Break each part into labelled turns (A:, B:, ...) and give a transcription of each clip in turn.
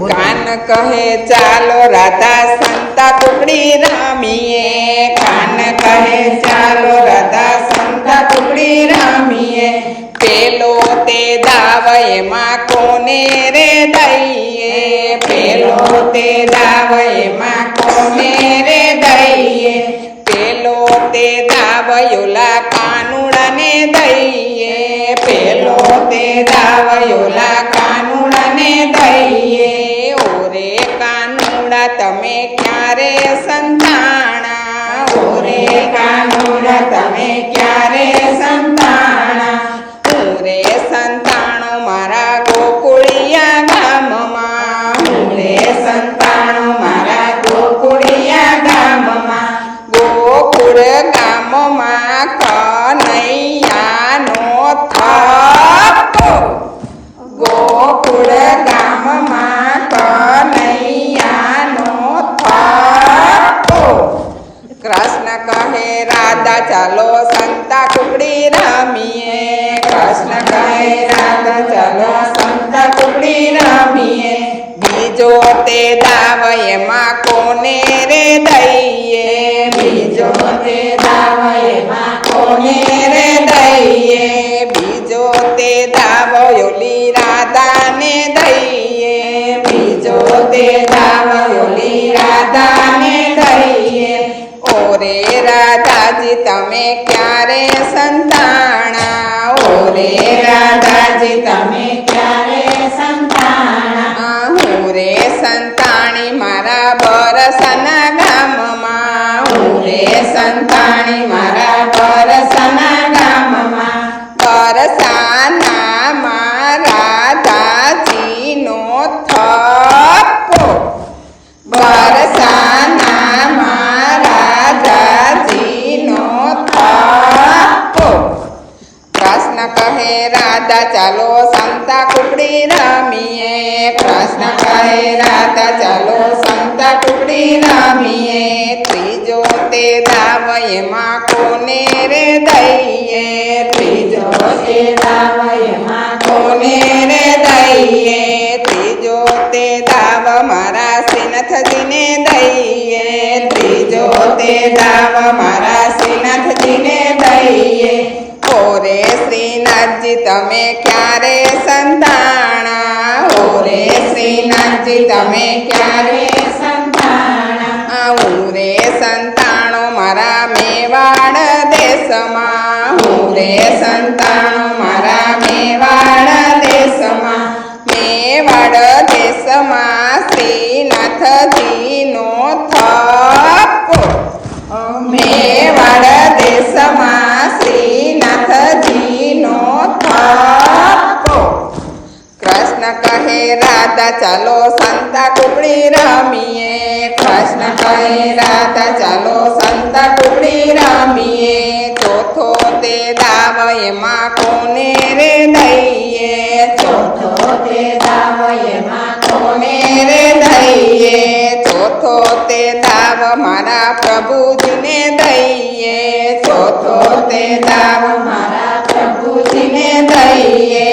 A: કાન કહે, ચાલો રાધા સંતા કુકડી રામીએ. કાન કહે, ચાલો રાધા સંતા કુકડી રામીએ. પેલો તે દાવ એમાં કોને રે દઈએ? પેલો તે દાવ એમાં કોને રે દઈએ? કાનુડા તમે ક્યારે સંતાણા ઓરે કાનુડા તમે ક્યારે સંતાણા ઓરે સંતાણો મારા ગોકુળિયા ગામમાં ઓરે સંતાણો મારા ગોકુળિયા ગામમાં ગોકુળ ગામમાં કનૈયાનો થપ્પો ગોકુળ ગામમાં રાધા ચાલો સંતા કુકડી રમીએ કૃષ્ણ કહે રાધા ચાલો સંતા કુકડી રમીએ બીજો તે દાવ એમાં કોને રે દઈએ બીજો તે દાવ એમાં કોને રે દઈએ બીજો તે દાવ યોલી રાધાને દઈએ બીજો તે દાવ યોલી રાધાને દઈએ ઓરે રાધાજી તમે ક્યારે સંતાણા ઓરે રાધાજી? તમે ક્યારે સંતાણા? હું રે સંતાણી મારા બરસના ગામમાં. હું રે સંતાણી રાધા ચાલો સંતા કુકડી રમીએ કૃષ્ણ કહે રાધા ચાલો સંતા કુકડી રમીએ ત્રીજો તે દાવ એમાં કોને રે દઈએ ત્રીજો તે દાવ એમાં કોને રે દઈએ ત્રીજો તે દાવ મારા શ્રીનાથજીને દઈએ ત્રીજો તે દાવ મારા શ્રીનાથજીને દઈએ ઓરે શ્રીનાથજી તમે ક્યારે સંતાણા ઓરે શ્રીનાથજી તમે ક્યારે સંતાણા ઉરે સંતાણો મારા મેવાડ દેશમાં ઉરે સંતાણો કહે રાધા ચાલો સંતા કુકડી રમીએ કૃષ્ણ કહે રાધા ચાલો સંતા કુકડી રમીએ ચોથો તે દાવ એમાં કોને રે દઈએ ચોથો તે દાવ એમાં કોને રે દઈએ ચોથો તે દાવ મારા પ્રભુજીને દઈએ ચોથો તે દાવ મારા પ્રભુજીને દઈએ ઓરે માં પ્રભુ તમે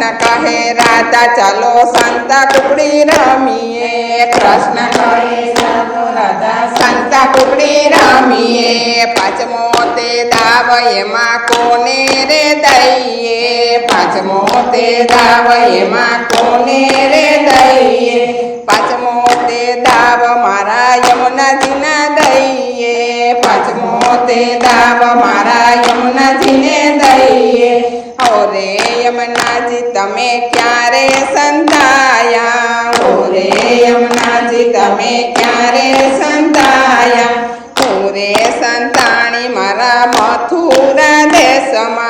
A: કૃષ્ણ કહે રાધા ચાલો સંતા કુકડી રમીએ કૃષ્ણ કહે ચાલો રાધા સંતા કુકડી રમીએ પાંચમો તે દાવ એમાં કોને રે દઈએ પાંચમો તે દાવ એમાં કોને રે દઈએ પાંચમો તે દાવ મારા યમુનાજીના દઈએ પાંચમો તે દાવ મારા યમુનાજીને દઈએ ઓરે યમુનાજી તમે ક્યારે સંતાયા ઓરે યમુનાજી તમે ક્યારે સંતાયા ઓરે સંતાણી મારા મથુરા દેશમાં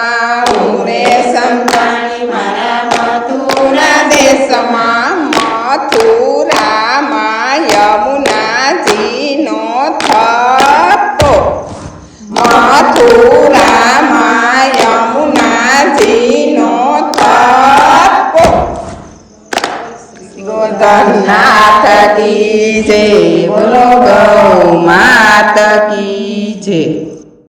A: ગોધનાથ કી જય બોલો ગૌ માત કી જય